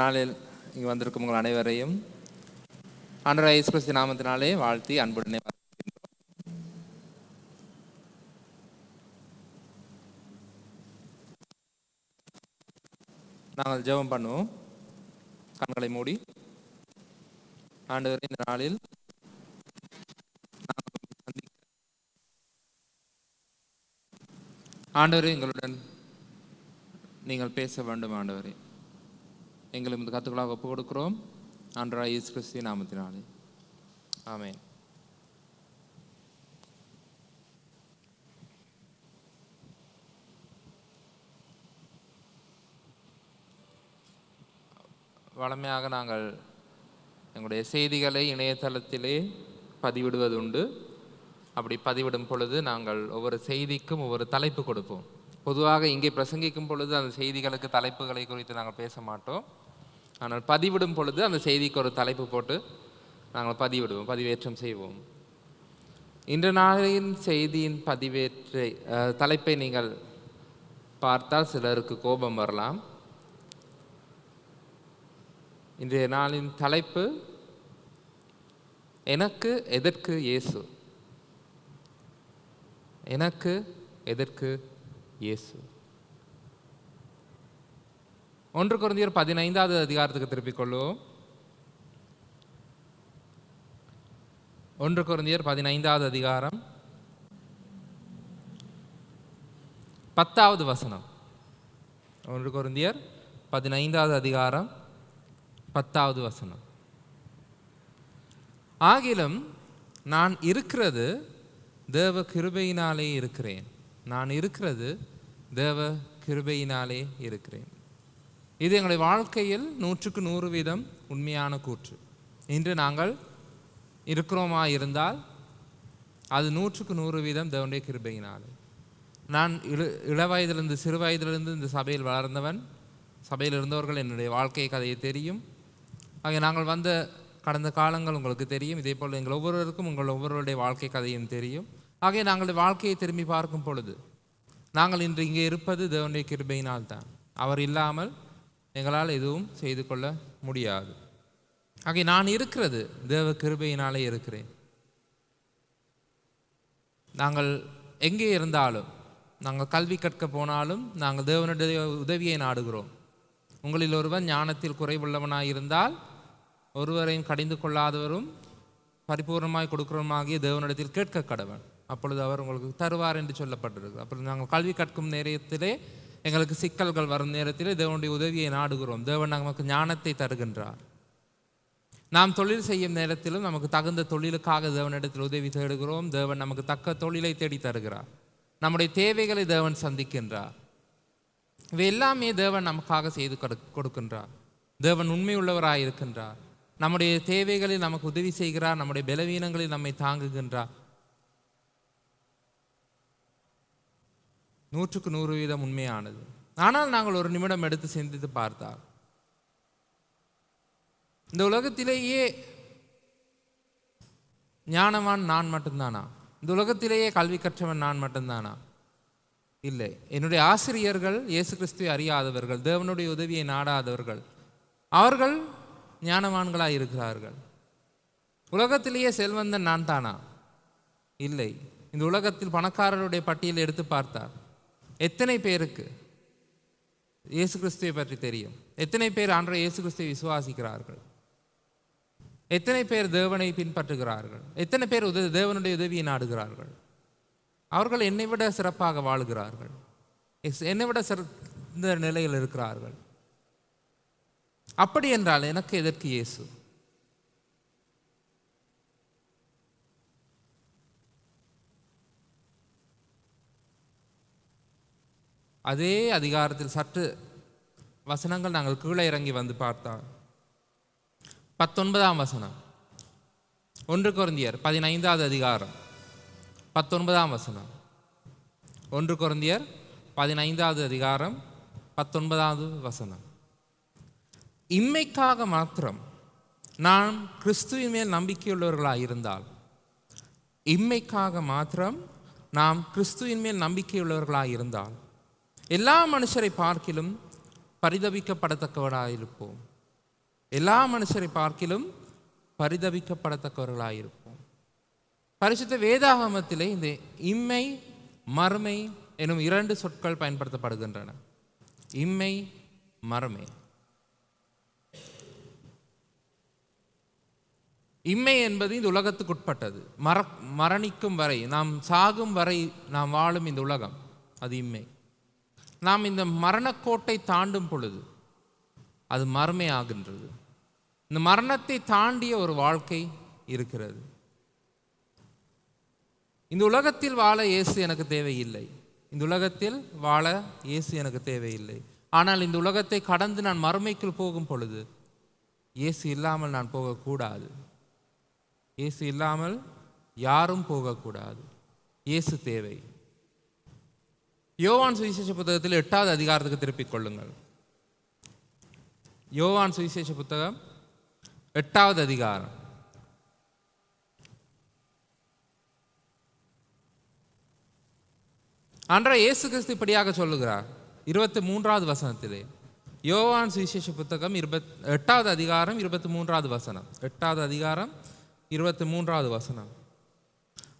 நாளில் இங்கு வந்திருக்கும் உங்கள் அனைவரையும் ஆண்டவர் இயேசு கிறிஸ்து நாமத்தினாலே வாழ்த்தி அன்புடனே வரவேற்கின்றோம். நாங்கள் ஜெபம் பண்ணுவோம். கண்களை மூடி. ஆண்டவரை இந்த நாளில் ஆண்டவரே எங்களுடன் நீங்கள் பேச வேண்டும் ஆண்டவரே. எங்களை இந்த கத்துக்களாக ஒப்பு கொடுக்கிறோம். ஆண்டரா இயேசு கிறிஸ்து நாமத்தினாலே. ஆமென். வழமையாக நாங்கள் எங்களுடைய செய்திகளை இணையதளத்திலே பதிவிடுவதுண்டு. அப்படி பதிவிடும் பொழுது நாங்கள் ஒவ்வொரு செய்திக்கும் ஒவ்வொரு தலைப்பு கொடுப்போம். பொதுவாக இங்கே பிரசங்கிக்கும் பொழுது அந்த செய்திகளுக்கு தலைப்புகளை குறித்து நாங்கள் பேச மாட்டோம். ஆனால் பதிவிடும் பொழுது அந்த செய்திக்கு ஒரு தலைப்பு போட்டு நாங்கள் பதிவிடுவோம் பதிவேற்றம் செய்வோம். இன்று நாளின் செய்தியின் பதிவேற்றை தலைப்பை நீங்கள் பார்த்தால் சிலருக்கு கோபம் வரலாம். இன்றைய நாளின் தலைப்பு எனக்கு எதற்கு இயேசு? எனக்கு எதற்கு இயேசு? ஒன்று குருந்தியர் பதினைந்தாவது அதிகாரத்துக்கு திருப்பிக் கொள்ளுவோம் ஒன்று குருந்தியர் பதினைந்தாவது அதிகாரம். பத்தாவது வசனம். ஒன்று குருந்தியர் பதினைந்தாவது அதிகாரம். பத்தாவது வசனம். ஆகிலும் நான் இருக்கிறது தேவ கிருபையினாலே இருக்கிறேன். நான் இருக்கிறது தேவ கிருபையினாலே இருக்கிறேன். இது எங்களுடைய வாழ்க்கையில் நூற்றுக்கு நூறு வீதம் உண்மையான கூற்று. இன்று நாங்கள் இருக்கிறோமா இருந்தால் அது நூற்றுக்கு நூறு வீதம் தேவனுடைய கிருபையினாலே. நான் இள இளவயதிலிருந்து சிறு வயதிலிருந்து இந்த சபையில் வளர்ந்தவன் சபையில் இருந்தவர்கள் என்னுடைய வாழ்க்கை கதையை தெரியும். ஆகிய நாங்கள் வந்த கடந்த காலங்கள் உங்களுக்கு தெரியும். இதே போல் எங்கள் ஒவ்வொருவருக்கும் உங்கள் ஒவ்வொருவருடைய வாழ்க்கை கதையும் தெரியும். ஆகிய நாங்களுடைய வாழ்க்கையை திரும்பி பார்க்கும் பொழுது நாங்கள் இன்று இங்கே இருப்பது தேவனுடைய கிருபையினால் தான் அவர் இல்லாமல் எங்களால் எதுவும் செய்து கொள்ள முடியாது. ஆகவே நான் இருக்கிறது தேவ கிருபையினாலே இருக்கிறேன். நாங்கள் எங்கே இருந்தாலும் நாங்கள் கல்வி கற்க போனாலும் நாங்கள் தேவனுடைய உதவியை நாடுகிறோம். உங்களில் ஒருவன் ஞானத்தில் குறைவுள்ளவனாக இருந்தால் ஒருவரையும் கடிந்து கொள்ளாதவரும் பரிபூர்ணமாய் கொடுக்கிறவருமாகிய தேவனிடத்தில் கேட்க கடவன் அப்பொழுது அவர் உங்களுக்கு தருவார் என்று சொல்லப்பட்டிருக்கு அப்பொழுது நாங்கள் கல்வி கற்கும் நேரத்திலே எங்களுக்கு சிக்கல்கள் வரும் நேரத்தில் தேவனுடைய உதவியை நாடுகிறோம். தேவன் நமக்கு ஞானத்தை தருகின்றார். நாம் தொழில் செய்யும் நேரத்திலும் நமக்கு தகுந்த தொழிலுக்காக தேவனிடத்தில் உதவி தேடுகிறோம். தேவன் நமக்கு தக்க தொழிலை தேடி தருகிறார். நம்முடைய தேவைகளை தேவன் சந்திக்கின்றார். இவை எல்லாமே தேவன் நமக்காக செய்து கொடுக்கின்றார். தேவன் உண்மையுள்ளவராக இருக்கின்றார் நம்முடைய தேவைகளில் நமக்கு உதவி செய்கிறார். நம்முடைய பலவீனங்களில் நம்மை தாங்குகின்றார். நூற்றுக்கு நூறு வீதம் உண்மையானது. ஆனால் நாங்கள் ஒரு நிமிடம் எடுத்து சிந்தித்து பார்த்தால் இந்த உலகத்திலேயே ஞானவான் நான் மட்டும்தானா? இந்த உலகத்திலேயே கல்வி கற்றவன் நான் மட்டும்தானா? இல்லை. என்னுடைய ஆசிரியர்கள் இயேசு கிறிஸ்துவை அறியாதவர்கள் தேவனுடைய உதவியை நாடாதவர்கள் அவர்கள் ஞானவான்களாக இருக்கிறார்கள். உலகத்திலேயே செல்வந்தன் நான் தானா இல்லை. இந்த உலகத்தில் பணக்காரருடைய பட்டியலை எடுத்து பார்த்தார் எத்தனை பேருக்கு? இயேசு கிறிஸ்துவை பற்றி தெரியும். எத்தனை பேர் ஆன்ற இயேசு கிறிஸ்துவை விசுவாசிக்கிறார்கள்? எத்தனை பேர் தேவனை பின்பற்றுகிறார்கள்? எத்தனை பேர் உத தேவனுடைய உதவியை நாடுகிறார்கள்? அவர்கள் என்னை விட சிறப்பாக வாழுகிறார்கள். எஸ்- என்னை விட சிறந்த நிலையில் இருக்கிறார்கள். அப்படி என்றால் எனக்கு எதற்கு இயேசு? அதே அதிகாரத்தில் சற்று வசனங்கள் நாங்கள் கீழே இறங்கி வந்து பார்த்தால். பத்தொன்பதாம் வசனம். ஒன்று குறந்தியர் பதினைந்தாவது அதிகாரம். பத்தொன்பதாம் வசனம். ஒன்று குறந்தியர் பதினைந்தாவது அதிகாரம் பத்தொன்பதாவது வசனம். இம்மைக்காக மாத்திரம் நாம் கிறிஸ்துவின் மேல் நம்பிக்கையுள்ளவர்களாக இருந்தால் இம்மைக்காக மாத்திரம் நாம் கிறிஸ்துவின் மேல் நம்பிக்கையுள்ளவர்களாக இருந்தால் எல்லா மனுஷரை பார்க்கிலும் பரிதவிக்கப்படத்தக்கவராயிருப்போம். எல்லா மனுஷரை பார்க்கிலும் பரிதவிக்கப்படத்தக்கவர்களாயிருப்போம். பரிசுத்த வேதாகமத்திலே இந்த இம்மை மறுமை எனும் இரண்டு சொற்கள் பயன்படுத்தப்படுகின்றன. இம்மை மறுமை. இம்மை என்பது இந்த உலகத்துக்குட்பட்டது மர மரணிக்கும் வரை நாம் சாகும் வரை நாம் வாழும் இந்த உலகம். அது இம்மை. நாம் இந்த மரணக்கோட்டை தாண்டும் பொழுது அது மறுமை ஆகின்றது இந்த மரணத்தை தாண்டிய ஒரு வாழ்க்கை இருக்கிறது. இந்த உலகத்தில் வாழ இயேசு எனக்கு தேவையில்லை. இந்த உலகத்தில் வாழ இயேசு எனக்கு தேவையில்லை. ஆனால் இந்த உலகத்தை கடந்து நான் மறுமைக்குள் போகும் பொழுது இயேசு இல்லாமல் நான் போகக்கூடாது. இயேசு இல்லாமல் யாரும் போகக்கூடாது. இயேசு தேவை. யோவான் சுவிசேஷ புத்தகத்தில் எட்டாவது அதிகாரத்துக்கு திருப்பிக் கொள்ளுங்கள். யோவான் சுவிசேஷ புத்தகம் எட்டாவது அதிகாரம். அன்றா இயேசு கிறிஸ்து இப்படியாக சொல்லுகிறார். இருபத்தி மூன்றாவது வசனத்திலே. யோவான் சுவிசேஷ புத்தகம் இருபத் எட்டாவது அதிகாரம் இருபத்தி மூன்றாவது வசனம். எட்டாவது அதிகாரம் இருபத்தி மூன்றாவது வசனம்.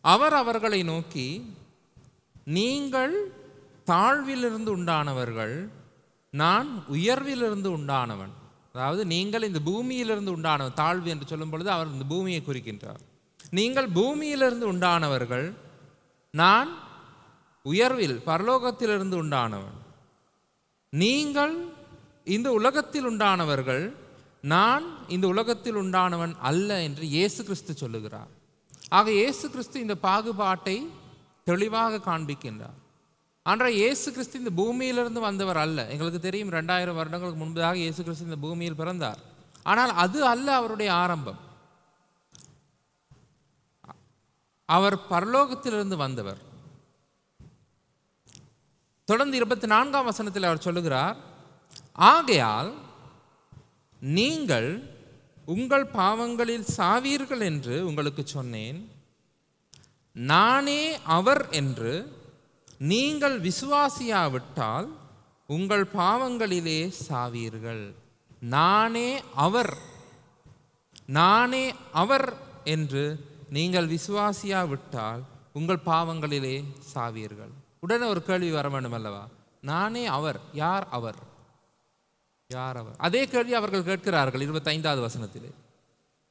அவர் அவர்களை நோக்கி நீங்கள் தாழ்விலிருந்து உண்டானவர்கள் நான் உயர்விலிருந்து உண்டானவன். அதாவது நீங்கள் இந்த பூமியிலிருந்து உண்டானவன் தாழ்வு என்று சொல்லும் பொழுது அவர் இந்த பூமியை குறிக்கின்றார். நீங்கள் பூமியிலிருந்து உண்டானவர்கள் நான் உயர்வில் பரலோகத்திலிருந்து உண்டானவன். நீங்கள் இந்த உலகத்தில் உண்டானவர்கள் நான் இந்த உலகத்தில் உண்டானவன் அல்ல என்று இயேசு கிறிஸ்து சொல்லுகிறார். ஆக இயேசு கிறிஸ்து இந்த பாகுபாட்டை தெளிவாக காண்பிக்கின்றார். ஆனால் இயேசு கிறிஸ்து இந்த பூமியிலிருந்து வந்தவர் அல்ல. எங்களுக்கு தெரியும் ரெண்டாயிரம் வருடங்களுக்கு முன்பதாக இயேசு கிறிஸ்து இந்த பூமியில் பிறந்தார். ஆனால் அது அல்ல அவருடைய ஆரம்பம். அவர் பரலோகத்திலிருந்து வந்தவர். தொடர்ந்து இருபத்தி நான்காம் வசனத்தில் அவர் சொல்லுகிறார் ஆகையால் நீங்கள் உங்கள் பாவங்களில் சாவீர்கள் என்று உங்களுக்கு சொன்னேன். நானே அவர் என்று நீங்கள் விசுவாசியாவிட்டால் உங்கள் பாவங்களிலே சாவீர்கள். நானே அவர் நானே அவர் என்று நீங்கள் விசுவாசியாவிட்டால் உங்கள் பாவங்களிலே சாவீர்கள். உடனே ஒரு கேள்வி வர வேண்டும் அல்லவா? நானே அவர் யார் அவர்? யார் அவர்? அதே கேள்வி அவர்கள் கேட்கிறார்கள் இருபத்தைந்தாவது வசனத்திலே.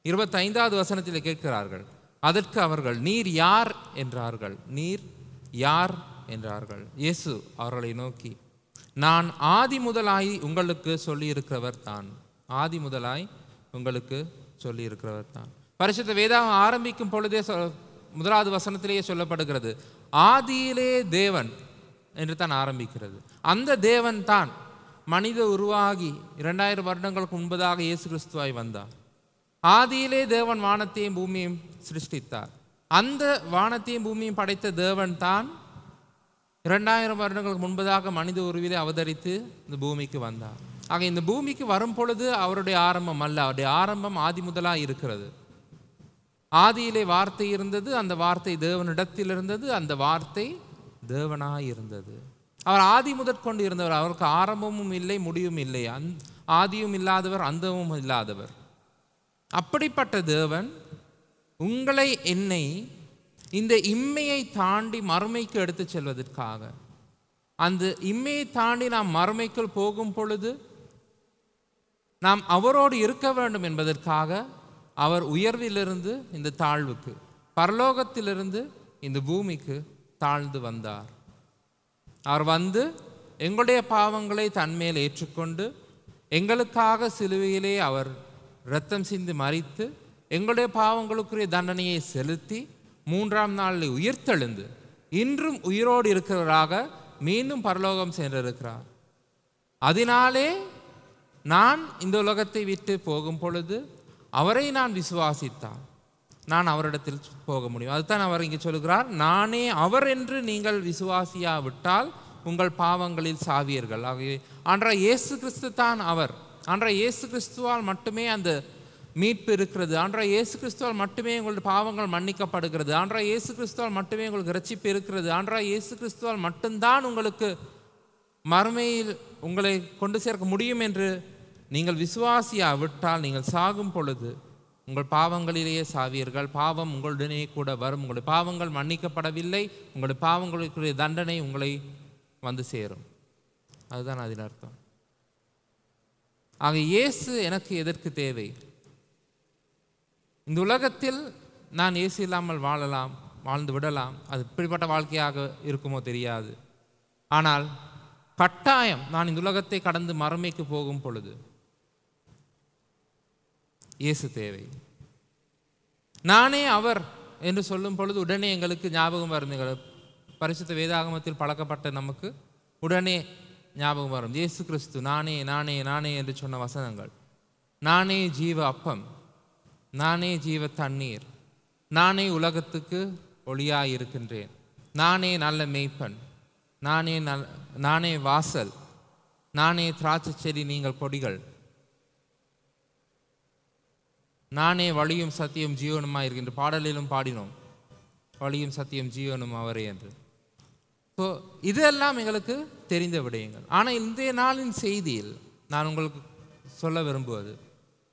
இருபத்தைந்தாவது வசனத்திலே கேட்கிறார்கள். அதற்கு அவர்கள் நீர் யார்? என்றார்கள். நீர் யார் என்றார்கள். இயேசு அவர்களை நோக்கி நான் ஆதி முதலாய் உங்களுக்கு சொல்லியிருக்கிறவர் தான். ஆதி முதலாய் உங்களுக்கு சொல்லியிருக்கிறவர் தான். பரிசுத்த வேதாகம் ஆரம்பிக்கும் பொழுதே சொ- முதலாவது வசனத்திலேயே சொல்லப்படுகிறது ஆதியிலே தேவன் என்று தான் ஆரம்பிக்கிறது. அந்த தேவன் தான் மனித உருவாகி இரண்டாயிரம் வருடங்களுக்கு முன்பதாக இயேசு கிறிஸ்துவாய் வந்தார். ஆதியிலே தேவன் வானத்தையும் பூமியையும் சிருஷ்டித்தார். அந்த வானத்தையும் பூமியையும் படைத்த தேவன் தான் இரண்டாயிரம் வருடங்களுக்கு முன்பதாக மனித உருவிலே அவதரித்து இந்த பூமிக்கு வந்தார். ஆக இந்த பூமிக்கு வரும் பொழுது அவருடைய ஆரம்பம் அல்ல. அவருடைய ஆரம்பம் ஆதி முதலாக இருக்கிறது. ஆதியிலே வார்த்தை இருந்தது அந்த வார்த்தை தேவனிடத்தில் இருந்தது அந்த வார்த்தை தேவனாக இருந்தது. அவர் ஆதி முதற்கொண்டு இருந்தவர். அவருக்கு ஆரம்பமும் இல்லை முடிவும் இல்லை. அந் ஆதியும் இல்லாதவர் அந்தமும் இல்லாதவர். அப்படிப்பட்ட தேவன் உங்களை என்னை இந்த இம்மையை தாண்டி மறுமைக்கு எடுத்துச் செல்வதற்காக. அந்த இம்மையை தாண்டி நாம் மறுமைக்குள் போகும் பொழுது நாம் அவரோடு இருக்க வேண்டும் என்பதற்காக அவர் உயர்விலிருந்து இந்த தாழ்வுக்கு பரலோகத்திலிருந்து இந்த பூமிக்கு தாழ்ந்து வந்தார். அவர் வந்து எங்களுடைய பாவங்களை தன்மேல் ஏற்றுக்கொண்டு எங்களுக்காக சிலுவையிலே அவர் இரத்தம் சிந்து மறித்து எங்களுடைய பாவங்களுக்குரிய தண்டனையை செலுத்தி மூன்றாம் நாளில் உயிர்த்தெழுந்து இன்றும் உயிரோடு இருக்கிறவராக மீண்டும் பரலோகம் சென்றிருக்கிறார். அதனாலே நான் இந்த உலகத்தை விட்டு போகும் பொழுது அவரை நான் விசுவாசித்தான் நான் அவரிடத்தில் போக முடியும். அதுதான் அவர் இங்கே சொல்கிறார் நானே அவர் என்று நீங்கள் விசுவாசியாவிட்டால் உங்கள் பாவங்களில் சாவியர்கள் ஆகவே அன்றா இயேசு கிறிஸ்து தான் அவர். அன்றா இயேசு கிறிஸ்துவால் மட்டுமே அந்த மீட்பு இருக்கிறது ஆன்றா இயேசு கிறிஸ்துவால் மட்டுமே உங்களுடைய பாவங்கள் மன்னிக்கப்படுகிறது. ஆன்றா இயேசு கிறிஸ்துவால் மட்டுமே உங்களுக்கு ரட்சிப்பு இருக்கிறது ஆன்றா இயேசு கிறிஸ்துவால் மட்டும்தான் உங்களுக்கு மறுமையில் உங்களை கொண்டு சேர்க்க முடியும் என்று நீங்கள் விசுவாசியாவிட்டால் நீங்கள் சாகும் பொழுது உங்கள் பாவங்களிலேயே சாவீர்கள். பாவம் உங்களுடனே கூட வரும். உங்களுடைய பாவங்கள் மன்னிக்கப்படவில்லை. உங்களுடைய பாவங்களுக்குரிய தண்டனை உங்களை வந்து சேரும். அதுதான் அதில் அர்த்தம். ஆக இயேசு எனக்கு எதற்கு தேவை? இந்த உலகத்தில் நான் ஏசி இல்லாமல் வாழலாம் வாழ்ந்து விடலாம் அது இப்படிப்பட்ட வாழ்க்கையாக இருக்குமோ தெரியாது. ஆனால் கட்டாயம் நான் இந்த உலகத்தை கடந்து மறுமைக்கு போகும் பொழுது இயேசு தேவை. நானே அவர் என்று சொல்லும் பொழுது உடனே எங்களுக்கு ஞாபகம் வரும் எங்கள் பரிசுத்த வேதாகமத்தில் பழக்கப்பட்ட நமக்கு உடனே ஞாபகம் வரும். இயேசு கிறிஸ்து நானே நானே நானே என்று சொன்ன வசனங்கள். நானே ஜீவ அப்பம். நானே ஜீவ தண்ணீர். நானே உலகத்துக்கு ஒளியாக இருக்கின்றேன் நானே நல்ல மெய்ப்பன். நானே நல் நானே வாசல். நானே திராட்சை செடி நீங்கள் கொடிகள். நானே வழியும் சத்தியம் ஜீவனுமாக இருக்கின்ற பாடலிலும் பாடினோம். வழியும் சத்தியம் ஜீவனும் அவரே என்று. ஸோ இதெல்லாம் எங்களுக்கு தெரிந்த விடயங்கள். ஆனால் இன்றைய நாளின் செய்தியில் நான் உங்களுக்கு சொல்ல விரும்புவது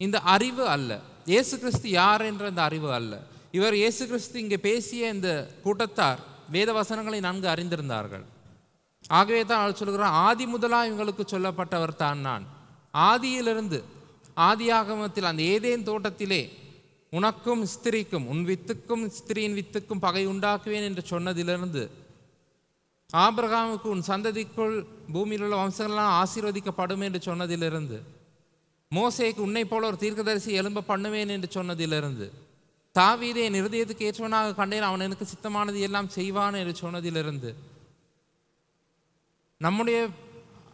இந்த அறிவு அல்ல. இயேசு கிறிஸ்து யார் என்ற அந்த அறிவு அல்ல. இவர் இயேசு கிறிஸ்து இங்கே பேசிய இந்த கூட்டத்தார் வேத வசனங்களை நன்கு அறிந்திருந்தார்கள். ஆகவே தான் அவர் சொல்கிறார் ஆதி முதலாக இவங்களுக்கு சொல்லப்பட்டவர் தான் நான். ஆதியிலிருந்து ஆதியாகமத்தில் அந்த ஏதேன் தோட்டத்திலே உனக்கும் ஸ்திரீக்கும் உன் வித்துக்கும் ஸ்திரீயின் வித்துக்கும் பகை உண்டாக்குவேன் என்று சொன்னதிலிருந்து ஆபிரகாமுக்கு உன் சந்ததிக்குள் பூமியில் உள்ள வம்சங்கள்லாம் ஆசீர்வதிக்கப்படும் என்று சொன்னதிலிருந்து மோசேக்கு உன்னை போல ஒரு தீர்க்கதரிசி எலும்ப பண்ணுவேன் என்று சொன்னதிலிருந்து தாவீதே என் இருதயத்துக்கு ஏற்றவனாக கண்டேன் அவன் எனக்கு சித்தமானது எல்லாம் செய்வான் என்று சொன்னதிலிருந்து நம்முடைய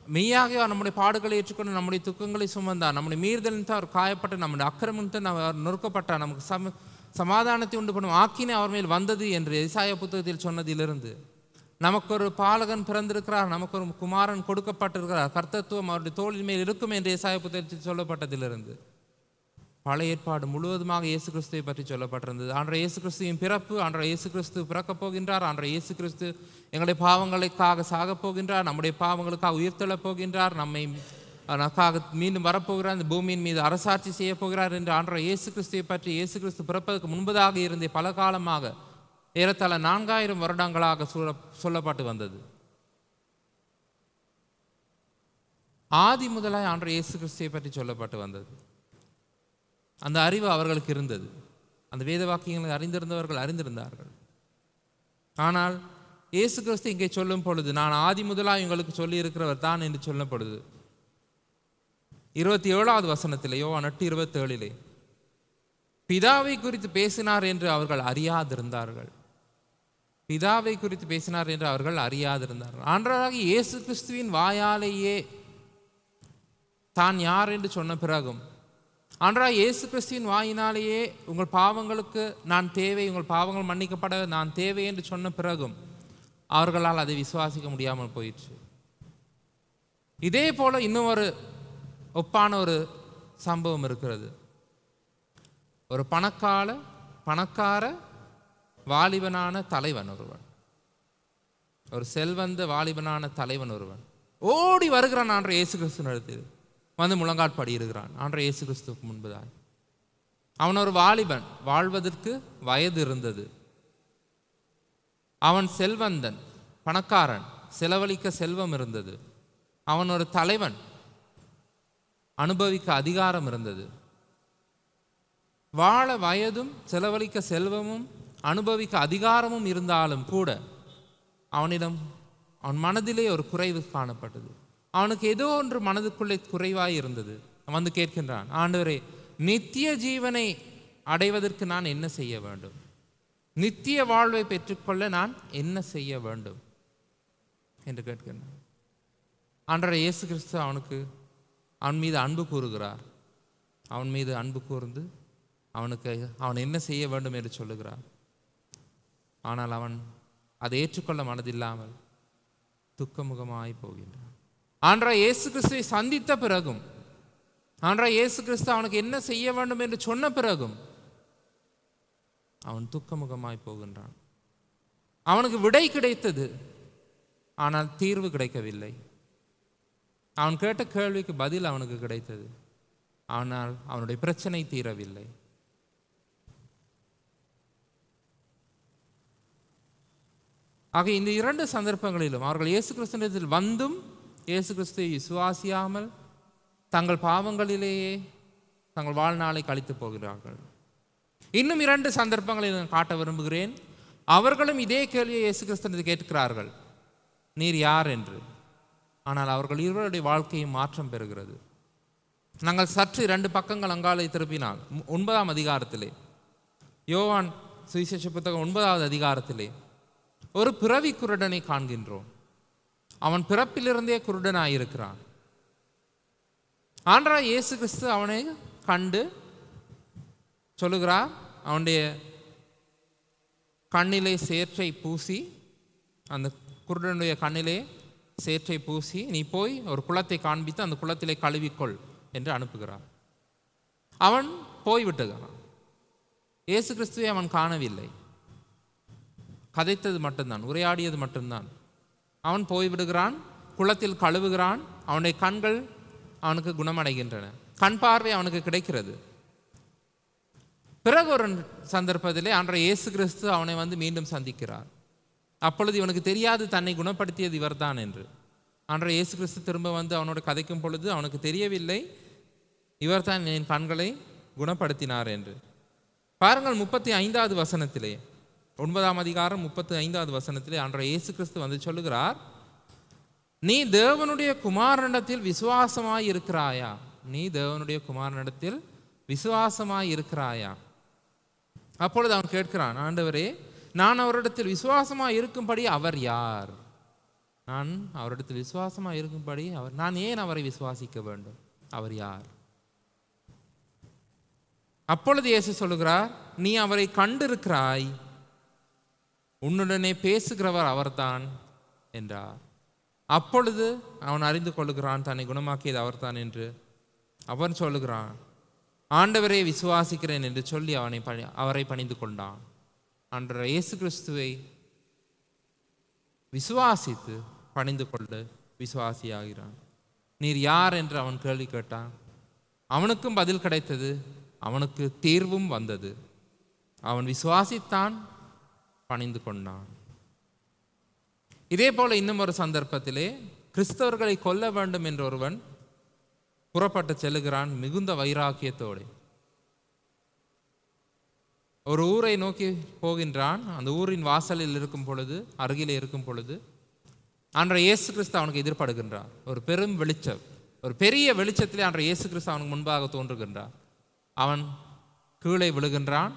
மெய்யாக நம்முடைய பாடுகளை ஏற்றுக்கொண்டு நம்முடைய துக்கங்களை சுமந்தார் நம்முடைய மீறுதலின் அவர் காயப்பட்ட நம்முடைய அக்கிரமத்தை அவர் நொறுக்கப்பட்டார் நமக்கு சம சமாதானத்தை உண்டு பண்ணும் ஆக்கினே அவர் மேல் வந்தது என்று இசாய புத்தகத்தில் சொன்னதிலிருந்து நமக்கு ஒரு பாலகன் பிறந்திருக்கிறார் நமக்கு ஒரு குமாரன் கொடுக்கப்பட்டிருக்கிறார் கர்த்தத்துவம் அவருடைய தோளின் மேல் இருக்கும் என்று இயேசாய புத்தகத்தில் சொல்லப்பட்டதிலிருந்து. பழைய ஏற்பாடு முழுவதுமாக இயேசு கிறிஸ்துவை பற்றி சொல்லப்பட்டிருந்தது. அன்றைய இயேசு கிறிஸ்துவின் பிறப்பு அன்றைய இயேசு கிறிஸ்து பிறக்கப் போகின்றார் அன்றைய இயேசு கிறிஸ்து எங்களுடைய பாவங்களுக்காக சாகப் போகின்றார் நம்முடைய பாவங்களுக்காக உயிர்த்தெழப் போகின்றார் நம்மை நமக்காக மீண்டும் வரப்போகிறார் இந்த பூமியின் மீது அரசாட்சி செய்ய போகிறார் என்று ஆன்ற இயேசு கிறிஸ்துவை பற்றி இயேசு கிறிஸ்து பிறப்பதற்கு முன்பதாக இருந்தே பல காலமாக ஏறத்தாழ நான்காயிரம் வருடங்களாக சொல்ல சொல்லப்பட்டு வந்தது. ஆதி முதலாய் ஆண்டு இயேசு கிறிஸ்துவை பற்றி சொல்லப்பட்டு வந்தது. அந்த அறிவு அவர்களுக்கு இருந்தது. அந்த வேத வாக்கியங்களை அறிந்திருந்தவர்கள் அறிந்திருந்தார்கள். ஆனால் இயேசு கிறிஸ்து இங்கே சொல்லும் பொழுது நான் ஆதி முதலாக உங்களுக்கு சொல்லி இருக்கிறவர் தான் என்று சொல்லப்படுது இருபத்தி ஏழாவது வசனத்திலேயோ நட்டு இருபத்தேழிலே பிதாவை குறித்து பேசினார் என்று அவர்கள் அறியாதிருந்தார்கள். பிதாவை குறித்து பேசினார் என்று அவர்கள் அறியாதிருந்தார்கள். ஆண்டவராகி இயேசு கிறிஸ்துவின் வாயாலேயே தான் யார் என்று சொன்ன பிறகும் ஆண்டரா இயேசு கிறிஸ்துவின் வாயினாலேயே உங்கள் பாவங்களுக்கு நான் தேவை உங்கள் பாவங்கள் மன்னிக்கப்பட நான் தேவை என்று சொன்ன பிறகும் அவர்களால் அதை விசுவாசிக்க முடியாமல் போயிடுச்சு இதே போல இன்னும் ஒரு ஒப்பான ஒரு சம்பவம் இருக்கிறது. ஒரு பணக்கால பணக்கார வாலிபனான தலைவன் ஒருவன். ஒரு செல்வந்த வாலிபனான தலைவன் ஒருவன். ஓடி வருகிறான் ஆன்ற இயேசு கிறிஸ்து நடத்தில் வந்து முழங்காட்படி இருக்கிறான். ஆன்ற இயேசு கிறிஸ்துவுக்கு முன்புதான். அவன் ஒரு வாலிபன். வாழ்வதற்கு வயது இருந்தது. அவன் செல்வந்தன் பணக்காரன் செலவழிக்க செல்வம் இருந்தது. அவன் ஒரு தலைவன். அனுபவிக்க அதிகாரம் இருந்தது. வாழ வயதும் செலவழிக்க செல்வமும் அனுபவிக்க அதிகாரமும் இருந்தாலும் கூட அவனிடம் அவன் மனதிலே ஒரு குறைவு காணப்பட்டது. அவனுக்கு ஏதோ ஒன்று மனதுக்குள்ளே குறைவாய் இருந்தது. அவன் வந்து கேட்கின்றான் ஆண்டவரே நித்திய ஜீவனை அடைவதற்கு நான் என்ன செய்ய வேண்டும்? நித்திய வாழ்வை பெற்றுக்கொள்ள நான் என்ன செய்ய வேண்டும்? என்று கேட்கின்றான். ஆண்டவர் இயேசு கிறிஸ்து அவனுக்கு அவன் மீது அன்பு கூறுகிறார். அவன் மீது அன்பு கூர்ந்து அவனுக்கு அவன் என்ன செய்ய வேண்டும் என்று சொல்லுகிறார். ஆனால் அவன் அதை ஏற்றுக்கொள்ள மனதில்லாமல் துக்கமுகமாய் போகின்றான். ஆன்றா இயேசு கிறிஸ்துவை சந்தித்த பிறகும் ஆன்றா இயேசு கிறிஸ்து அவனுக்கு என்ன செய்ய வேண்டும் என்று சொன்ன பிறகும் அவன் துக்கமுகமாய் போகின்றான். அவனுக்கு விடை கிடைத்தது ஆனால் தீர்வு கிடைக்கவில்லை. அவன் கேட்ட கேள்விக்கு பதில் அவனுக்கு கிடைத்தது ஆனால் அவனுடைய பிரச்சனை தீரவில்லை. ஆக இந்த இரண்டு சந்தர்ப்பங்களிலும் அவர்கள் இயேசு கிறிஸ்துவத்தில் வந்தும் இயேசு கிறிஸ்துவை விசுவாசியாமல் தங்கள் பாவங்களிலேயே தங்கள் வாழ்நாளை கழித்து போகிறார்கள். இன்னும் இரண்டு சந்தர்ப்பங்களை நான் காட்ட விரும்புகிறேன். அவர்களும் இதே கேள்வியை இயேசு கிறிஸ்தனது கேட்கிறார்கள். நீர் யார் என்று? ஆனால் அவர்கள் இருவருடைய வாழ்க்கையும் மாற்றம் பெறுகிறது. நாங்கள் சற்று இரண்டு பக்கங்கள் அங்காலை திருப்பினால் ஒன்பதாம் அதிகாரத்திலே. யோவான் சுவிசேஷ புத்தகம் ஒன்பதாவது அதிகாரத்திலே. ஒரு பிறவி குருடனை காண்கின்றோம். அவன் பிறப்பிலிருந்தே குருடனாயிருக்கிறான். ஆன்றா இயேசு கிறிஸ்து அவனை கண்டு சொல்லுகிறார் அவனுடைய கண்ணிலே சேற்றை பூசி அந்த குருடனுடைய கண்ணிலே சேற்றை பூசி நீ போய் ஒரு குளத்தை காண்பித்து அந்த குளத்திலே கழுவிக்கொள் என்று அனுப்புகிறார். அவன் போய்விட்டுகிறான் இயேசு கிறிஸ்துவை அவன் காணவில்லை. கதைத்தது மட்டும்தான் உரையாடியது மட்டும்தான். அவன் போய்விடுகிறான் குளத்தில் கழுவுகிறான் அவனுடைய கண்கள் அவனுக்கு குணமடைகின்றன. கண் பார்வை அவனுக்கு கிடைக்கிறது. பிறகு ஒரு சந்தர்ப்பத்திலே அன்றைய இயேசு கிறிஸ்து அவனை வந்து மீண்டும் சந்திக்கிறார். அப்பொழுது இவனுக்கு தெரியாது தன்னை குணப்படுத்தியது இவர்தான் என்று. அன்றைய இயேசு கிறிஸ்து திரும்ப வந்து அவனோட கதைக்கும் பொழுது அவனுக்கு தெரியவில்லை இவர்தான் என் கண்களை குணப்படுத்தினார் என்று. பாருங்கள் முப்பத்தி ஐந்தாவது வசனத்திலே ஒன்பதாம் அதிகாரம் முப்பத்தி ஐந்தாவது வசனத்திலே அன்றைய இயேசு கிறிஸ்து வந்து சொல்லுகிறார் நீ தேவனுடைய குமாரனிடத்தில் விசுவாசமாய் இருக்கிறாயா? நீ தேவனுடைய குமாரனிடத்தில் விசுவாசமாய் இருக்கிறாயா? அப்பொழுது அவன் கேட்கிறான் ஆண்டவரே நான் அவரிடத்தில் விசுவாசமாக இருக்கும்படி அவர் யார்? நான் அவரிடத்தில் விசுவாசமாக இருக்கும்படி அவர் நான் ஏன் அவரை விசுவாசிக்க வேண்டும்? அவர் யார்? அப்பொழுது இயேசு சொல்லுகிறார் நீ அவரை கண்டிருக்கிறாய். உன்னுடனே பேசுகிறவர் அவர்தான் என்றார். அப்பொழுது அவன் அறிந்து கொள்ளுகிறான் தன்னை குணமாக்கியது அவர்தான் என்று அவன் சொல்லுகிறான். ஆண்டவரே விசுவாசிக்கிறேன் என்று சொல்லி அவனை பணி அவரை பணிந்து கொண்டான். அன்ற இயேசு கிறிஸ்துவை விசுவாசித்து பணிந்து கொண்டு விசுவாசியாகிறான். நீர் யார் என்று அவன் கேள்வி கேட்டான். அவனுக்கும் பதில் கிடைத்தது அவனுக்கு தீர்வும் வந்தது. அவன் விசுவாசித்தான் பணிந்து கொண்டான். இதே போல இன்னும் ஒரு சந்தர்ப்பத்திலே கிறிஸ்தவர்களை கொல்ல வேண்டும் என்ற ஒருவன் புறப்பட்டு செல்லுகிறான் மிகுந்த வைராக்கியத்தோடு. ஒரு ஊரை நோக்கி போகின்றான். அந்த ஊரின் வாசலில் இருக்கும் பொழுது அருகிலே இருக்கும் பொழுது அன்றை இயேசு கிறிஸ்து அவனுக்கு எதிர்படுகின்றார் ஒரு பெரும் வெளிச்சம். ஒரு பெரிய வெளிச்சத்திலே அன்றைய இயேசு கிறிஸ்து அவனுக்கு முன்பாக தோன்றுகின்றார். அவன் கீழே விழுகின்றான்.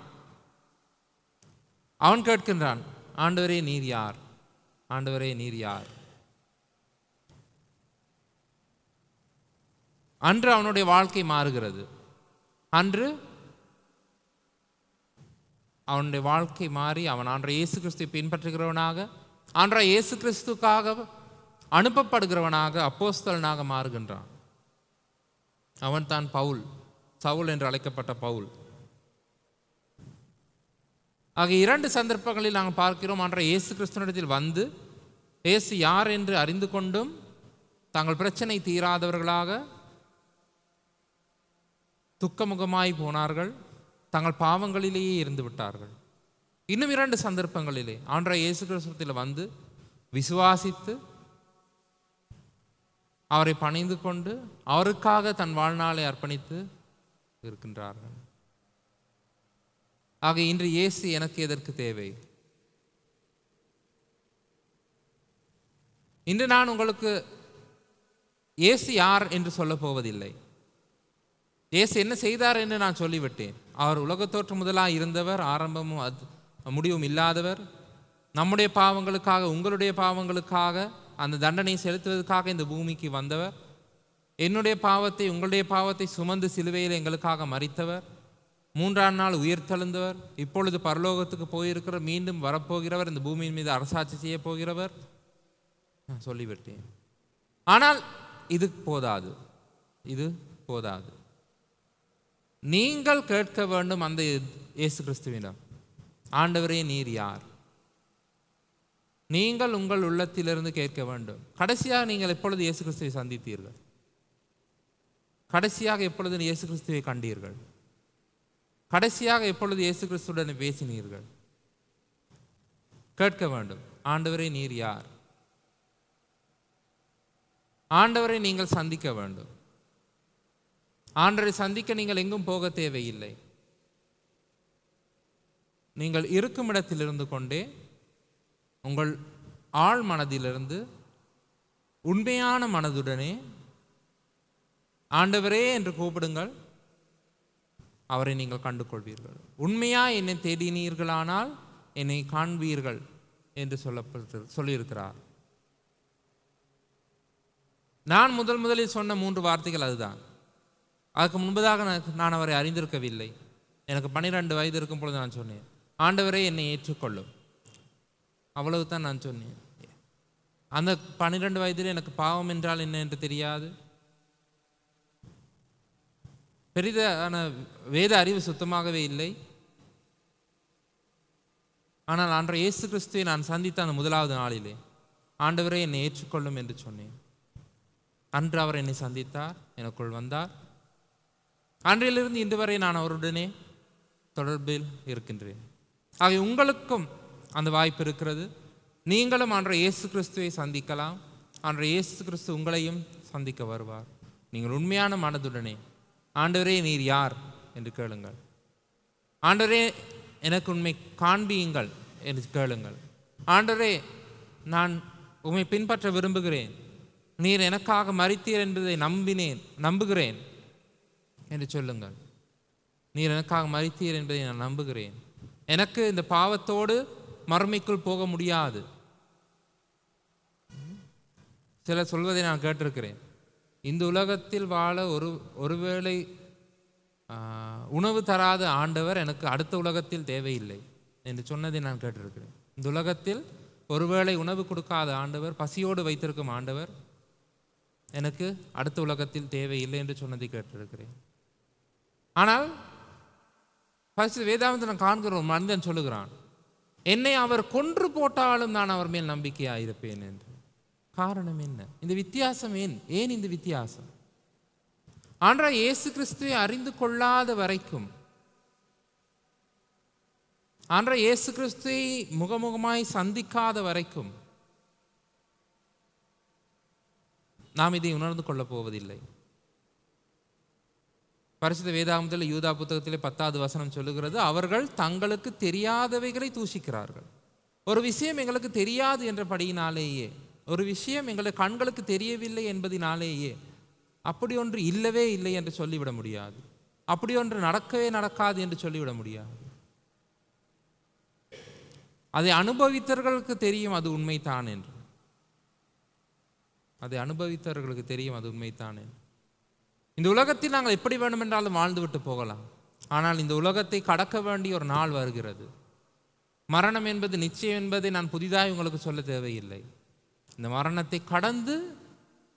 அவன் கேட்கின்றான் ஆண்டவரே நீர் யார்? ஆண்டவரே நீர் யார்? அன்று அவனுடைய வாழ்க்கை மாறுகிறது. அன்று அவனுடைய வாழ்க்கை மாறி அவன் ஆன்ற இயேசு கிறிஸ்துவை பின்பற்றுகிறவனாக ஆன்ற இயேசு கிறிஸ்துக்காக அனுப்பப்படுகிறவனாக அப்போஸ்தலனாக மாறுகின்றான். அவன் தான் பவுல் சவுல் என்று அழைக்கப்பட்ட பவுல். ஆக இரண்டு சந்தர்ப்பங்களில் நாங்கள் பார்க்கிறோம். அன்ற இயேசு கிறிஸ்துவனிடத்தில் வந்து இயேசு யார் என்று அறிந்து கொண்டும் தங்கள் பிரச்சனை தீராதவர்களாக துக்கமுகமாய் போனார்கள். தங்கள் பாவங்களிலேயே இருந்து விட்டார்கள். இன்னும் இரண்டு சந்தர்ப்பங்களிலே ஆன்ற இயேசு கிறிஸ்துவத்தில் வந்து விசுவாசித்து அவரை பணிந்து கொண்டு அவருக்காக தன் வாழ்நாளை அர்ப்பணித்து இருக்கின்றார்கள். ஆக இன்று இயேசு எனக்கு எதற்கு தேவை? இன்று நான் உங்களுக்கு இயேசு யார் என்று சொல்ல போவதில்லை. இயேசு என்ன செய்தார் என்று நான் சொல்லிவிட்டேன். அவர் உலகத்தோற்று முதலாக இருந்தவர் ஆரம்பமும் அது முடிவும் இல்லாதவர். நம்முடைய பாவங்களுக்காக உங்களுடைய பாவங்களுக்காக அந்த தண்டனை செலுத்துவதற்காக இந்த பூமிக்கு வந்தவர். என்னுடைய பாவத்தை உங்களுடைய பாவத்தை சுமந்து சிலுவையில் எங்களுக்காக மறித்தவர். மூன்றாம் நாள் உயிர்த்தெழுந்தவர். இப்பொழுது பரலோகத்துக்கு போயிருக்கிற மீண்டும் வரப்போகிறவர் இந்த பூமியின் மீது அரசாட்சி செய்ய போகிறவர் நான் சொல்லிவிட்டேன். ஆனால் இது போதாது. இது போதாது. நீங்கள் கேட்க வேண்டும் அந்த இயேசு கிறிஸ்துவிடம். ஆண்டவரே நீர் யார்? நீங்கள் உங்கள் உள்ளத்திலிருந்து கேட்க வேண்டும். கடைசியாக நீங்கள் எப்பொழுது இயேசு கிறிஸ்துவை சந்தித்தீர்கள்? கடைசியாக எப்பொழுது இயேசு கிறிஸ்துவை கண்டீர்கள்? கடைசியாக எப்பொழுது இயேசு கிறிஸ்துடன் பேசினீர்கள்? கேட்க வேண்டும். ஆண்டவரே நீர் யார்? ஆண்டவரை நீங்கள் சந்திக்க வேண்டும். ஆண்டவரை சந்திக்க நீங்கள் எங்கும் போக தேவையில்லை. நீங்கள் இருக்கும் இடத்தில் இருந்து கொண்டே உங்கள் ஆழ் மனதிலிருந்து உண்மையான மனதுடனே ஆண்டவரே என்று கூப்பிடுங்கள். அவரை நீங்கள் கண்டுகொள்வீர்கள். உண்மையாக என்னை தேடினீர்களானால் என்னை காண்பீர்கள் என்று சொல்லப்பட்டு சொல்லியிருக்கிறார். நான் முதல் முதலில் சொன்ன மூன்று வார்த்தைகள் அதுதான். அதுக்கு முன்பதாக நான் நான் அவரை அறிந்திருக்கவில்லை. எனக்கு பன்னிரெண்டு வயது இருக்கும் பொழுது நான் சொன்னேன். ஆண்டவரே என்னை ஏற்றுக்கொள்ளும். அவ்வளவு தான் நான் சொன்னேன். அந்த பன்னிரெண்டு வயதில் எனக்கு பாவம் என்றால் என்ன என்று தெரியாது. பெரிதான வேத அறிவு சுத்தமாகவே இல்லை. ஆனால் அன்றைய இயேசு கிறிஸ்துவை நான் சந்தித்த அந்த முதலாவது நாளிலே ஆண்டவரே என்னை ஏற்றுக்கொள்ளும் என்று சொன்னேன். அன்று அவர் என்னை சந்தித்தார் எனக்குள் வந்தார். அன்றிலிருந்து இன்று வரை நான் அவருடனே தொடர்பில் இருக்கின்றேன். ஆகவே உங்களுக்கும் அந்த வாய்ப்பு இருக்கிறது. நீங்களும் அன்ற இயேசு கிறிஸ்துவை சந்திக்கலாம். அன்ற இயேசு கிறிஸ்து உங்களையும் சந்திக்க வருவார். நீங்கள் உண்மையான மனதுடனே ஆண்டவரே நீர் யார்? என்று கேளுங்கள். ஆண்டவரே எனக்கு உண்மை காண்பியுங்கள் என்று கேளுங்கள். ஆண்டவரே நான் உண்மை பின்பற்ற விரும்புகிறேன். நீர் எனக்காக மறித்தீர் என்பதை நம்பினேன் நம்புகிறேன் என்று சொல்லுங்கள். நீர் எனக்காக மறித்தீர் என்பதை நான் நம்புகிறேன். எனக்கு இந்த பாவத்தோடு மறுமைக்குள் போக முடியாது. சிலர் சொல்வதை நான் கேட்டிருக்கிறேன். இந்த உலகத்தில் வாழ ஒரு ஒருவேளை உணவு தராத ஆண்டவர் எனக்கு அடுத்த உலகத்தில் தேவையில்லை என்று சொன்னதை நான் கேட்டிருக்கிறேன். இந்த உலகத்தில் ஒருவேளை உணவு கொடுக்காத ஆண்டவர் பசியோடு வைத்திருக்கும் ஆண்டவர் எனக்கு அடுத்த உலகத்தில் தேவையில்லை என்று சொன்னதை கேட்டிருக்கிறேன். ஆனால் பரிசு வேதாந்தத்தில் நான் காண்கிற ஒரு மனிதன் சொல்லுகிறான் என்னை அவர் கொன்று போட்டாலும் நான் அவர் மேல் நம்பிக்கையாக இருப்பேன் என்று. காரணம் என்ன? இந்த வித்தியாசம் ஏன்? ஏன் இந்த வித்தியாசம்? ஆன்றா இயேசு கிறிஸ்துவை அறிந்து கொள்ளாத வரைக்கும் ஆன்றா இயேசு கிறிஸ்துவை முகமுகமாய் சந்திக்காத வரைக்கும் நாம் இதை உணர்ந்து கொள்ளப் போவதில்லை. பரிசுத்த வேதாகமத்தில் யூதா புத்தகத்திலே பத்தாவது வசனம் சொல்லுகிறது அவர்கள் தங்களுக்கு தெரியாதவைகளை தூஷிக்கிறார்கள். ஒரு விஷயம் எங்களுக்கு தெரியாது என்றபடியினாலேயே ஒரு விஷயம் எங்களுக்கு கண்களுக்கு தெரியவில்லை என்பதினாலேயே அப்படி ஒன்று இல்லவே இல்லை என்று சொல்லிவிட முடியாது. அப்படி ஒன்று நடக்கவே நடக்காது என்று சொல்லிவிட முடியாது. அதை அனுபவித்தவர்களுக்கு தெரியும் அது உண்மைதான் என்று. அதை அனுபவித்தவர்களுக்கு தெரியும் அது உண்மைதான் என்று. இந்த உலகத்தில் நாங்கள் எப்படி வேண்டுமென்றாலும் வாழ்ந்துவிட்டு போகலாம். ஆனால் இந்த உலகத்தை கடக்க வேண்டிய ஒரு நாள் வருகிறது. மரணம் என்பது நிச்சயம் என்பதை நான் புதிதாக உங்களுக்கு சொல்ல தேவையில்லை. இந்த மரணத்தை கடந்து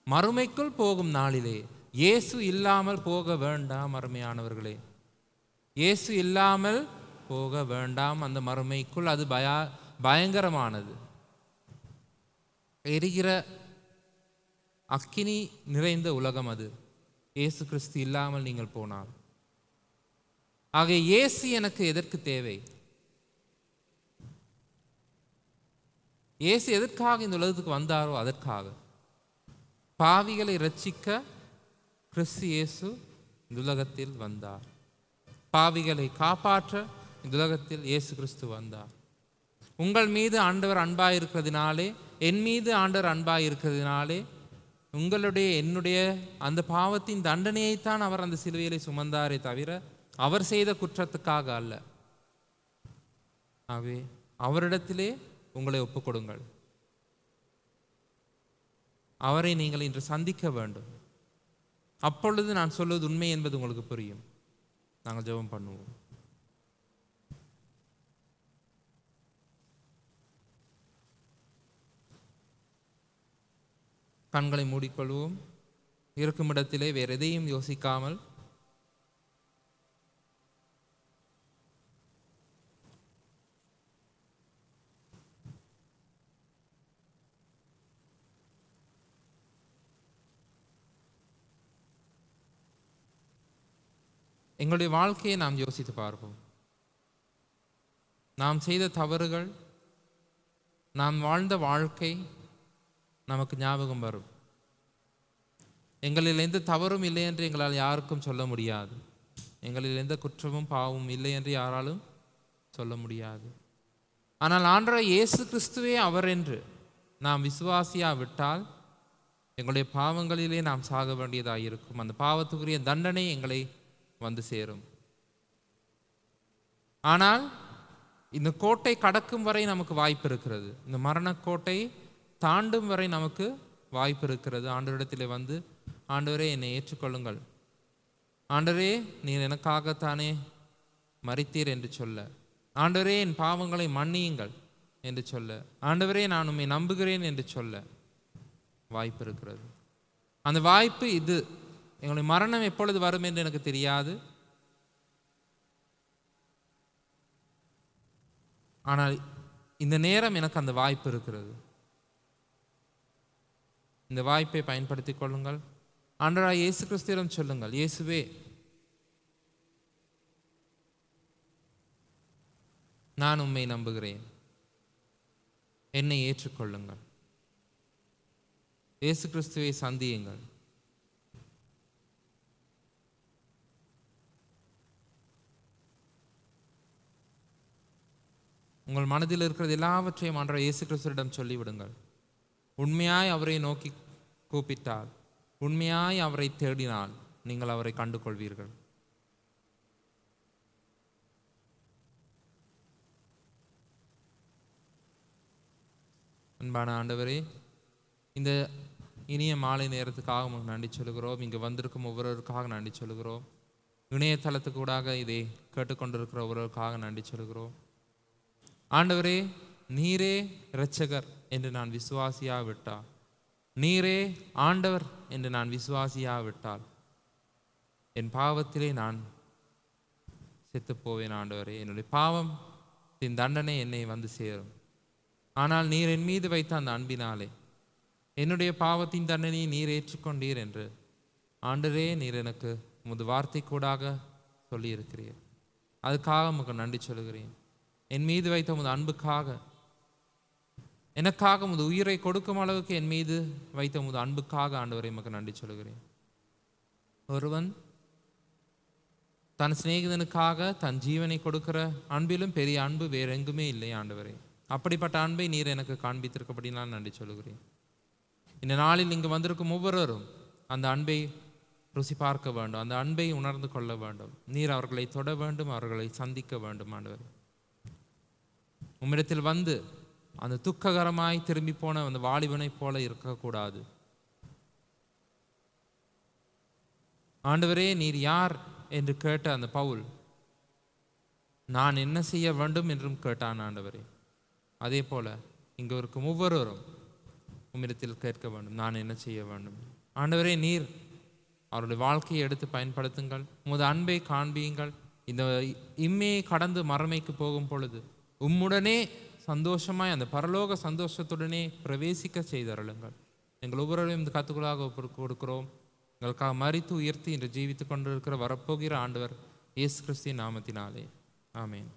மறுமைக்குள் போகும் நாளிலே இயேசு இல்லாமல் போக வேண்டாம் அருமையானவர்களே இயேசு இல்லாமல் போக வேண்டாம். அந்த மறுமைக்குள் அது பயா பயங்கரமானது. எரிகிற அக்கினி நிறைந்த உலகம் அது. இயேசு கிறிஸ்து இல்லாமல் நீங்கள் போனால். ஆக இயேசு எனக்கு எதற்கு தேவை? இயேசு எதற்காக இந்த உலகத்துக்கு வந்தாரோ அதற்காக. பாவிகளை ரட்சிக்க கிறிஸ்து இயேசு இந்த உலகத்தில் வந்தார். பாவிகளை காப்பாற்ற இந்த உலகத்தில் இயேசு கிறிஸ்து வந்தார். உங்கள் மீது ஆண்டவர் அன்பாக இருக்கிறதுனாலே என் மீது ஆண்டவர் அன்பாக இருக்கிறதுனாலே உங்களுடைய என்னுடைய அந்த பாவத்தின் தண்டனையைத்தான் அவர் அந்த சிலுவையிலே சுமந்தாரே தவிர அவர் செய்த குற்றத்துக்காக அல்ல. ஆகவே அவரிடத்திலே உங்களை ஒப்புக்கொடுங்கள். அவரை நீங்கள் இன்று சந்திக்க வேண்டும். அப்பொழுது நான் சொல்வது உண்மை என்பது உங்களுக்கு புரியும். நாங்கள் ஜெபம் பண்ணுவோம். கண்களை மூடிக்கொள்வோம். இருக்கும் இடத்திலே வேறு எதையும் யோசிக்காமல் எங்களுடைய வாழ்க்கையை நாம் யோசித்து பார்ப்போம். நாம் செய்த தவறுகள் நாம் வாழ்ந்த வாழ்க்கை நமக்கு ஞாபகம் வரும். எங்களில் எந்த தவறும் இல்லை என்று எங்களால் யாருக்கும் சொல்ல முடியாது. எங்களில் எந்த குற்றமும் பாவமும் இல்லை என்று யாராலும் சொல்ல முடியாது. ஆனால் ஆன்ற இயேசு கிறிஸ்துவே அவர் என்று நாம் விசுவாசியா விட்டால் எங்களுடைய பாவங்களிலே நாம் சாக வேண்டியதாக இருக்கும் அந்த பாவத்துக்குரிய தண்டனை எங்களை வந்து சேரும். ஆனால் இந்த கோட்டை கடக்கும் வரை நமக்கு வாய்ப்பு இருக்கிறது. இந்த மரணக்கோட்டை தாண்டும் வரை நமக்கு வாய்ப்பு இருக்கிறது. ஆண்டவரிடத்திலே வந்து ஆண்டவரே என்னை ஏற்றுக்கொள்ளுங்கள். ஆண்டவரே நீர் எனக்காகத்தானே மறித்தீர் என்று சொல்ல. ஆண்டவரே என் பாவங்களை மன்னியுங்கள் என்று சொல்ல. ஆண்டவரே நான் உண்மை நம்புகிறேன் என்று சொல்ல வாய்ப்பு இருக்கிறது. அந்த வாய்ப்பு இது. எங்களுடைய மரணம் எப்பொழுது வரும் என்று எனக்கு தெரியாது. ஆனால் இந்த நேரம் எனக்கு அந்த வாய்ப்பு இருக்கிறது. இந்த வாய்ப்பை பயன்படுத்திக் கொள்ளுங்கள். ஆண்டவராய் இயேசு கிறிஸ்துவிடம் சொல்லுங்கள். இயேசுவே நான் உண்மை நம்புகிறேன். என்னை ஏற்றுக்கொள்ளுங்கள். இயேசு கிறிஸ்துவை சந்தியுங்கள். உங்கள் மனதில் இருக்கிறது எல்லாவற்றையும் ஆண்டவர் இயேசு கிறிஸ்துவிடம் சொல்லிவிடுங்கள். உண்மையாய் அவரை நோக்கி கூப்பிட்டால் உண்மையாய் அவரை தேடினால் நீங்கள் அவரை கண்டு கொள்வீர்கள் அன்பான ஆண்டவரே இந்த இனிய மாலை நேரத்துக்காக உங்களுக்கு நன்றி சொல்கிறோம் இங்கே வந்திருக்கும் ஒவ்வொருவருக்காக நன்றி சொல்கிறோம் இணையதளத்துக்கு கூடாக இதை கேட்டுக்கொண்டிருக்கிற ஒவ்வொருவருக்காக நன்றி சொல்கிறோம் ஆண்டவரே நீரே இரட்சகர் என்று நான் விசுவாசியாவிட்டால். நீரே ஆண்டவர் என்று நான் விசுவாசியாவிட்டால். என் பாவத்திலே நான் செத்துப் போவேன் ஆண்டவரே. என்னுடைய பாவம் என் தண்டனை என்னை வந்து சேரும். ஆனால் நீர் என் மீது வைத்த அந்த அன்பினாலே என்னுடைய பாவத்தின் தண்டனையை நீர் ஏற்றுக்கொண்டீர் என்று ஆண்டரே நீர் எனக்கு உமது வார்த்தை கூடாக சொல்லியிருக்கிறீர். அதுக்காக உங்களுக்கு நன்றி சொல்கிறேன் என் மீது வைத்த உமது அன்புக்காக. எனக்காக உமது உயிரை கொடுக்கும் அளவுக்கு என் மீது வைத்த உமது அன்புக்காக ஆண்டவரை உமக்கு நன்றி சொல்கிறேன் ஒருவன் தன் சிநேகிதனுக்காக தன் ஜீவனை கொடுக்கிற அன்பிலும் பெரிய அன்பு வேற எங்குமே இல்லை ஆண்டவரே. அப்படிப்பட்ட அன்பை நீர் எனக்கு காண்பித்திருக்கப்படி நான் நன்றி சொல்கிறேன் இந்த நாளில் இங்கு வந்திருக்கும் ஒவ்வொருவரும் அந்த அன்பை ருசி பார்க்க வேண்டும். அந்த அன்பை உணர்ந்து கொள்ள வேண்டும். நீர் அவர்களை தொட வேண்டும் அவர்களை சந்திக்க வேண்டும் ஆண்டவர். உம்மிடத்தில் வந்து அந்த துக்ககரமாய் திரும்பி போன அந்த வாலிபனைப் போல இருக்கக்கூடாது. ஆண்டவரே நீர் யார் என்று கேட்ட அந்த பவுல் நான் என்ன செய்ய வேண்டும் என்றும் கேட்டான் ஆண்டவரே. அதே போல இங்கு இருக்கும் ஒவ்வொருவரும் உம்மிடத்தில் கேட்க வேண்டும் நான் என்ன செய்ய வேண்டும்? ஆண்டவரே நீர் அவருடைய வாழ்க்கையை எடுத்து பயன்படுத்துங்கள். உமது அன்பை காண்பியுங்கள். இந்த இம்மையை கடந்து மறமைக்கு போகும் பொழுது உம்முடனே சந்தோஷமாய் அந்த பரலோக சந்தோஷத்துடனே பிரவேசிக்க செய்தருளுங்கள். எங்கள் ஒவ்வொருவரையும் இந்த கத்துக்களாக கொடுக்கிறோம். எங்களுக்காக மறித்து உயர்த்தி இன்று ஜீவித்து கொண்டிருக்கிற வரப்போகிற ஆண்டவர் இயேசு கிறிஸ்தின் நாமத்தினாலே. ஆமேன்.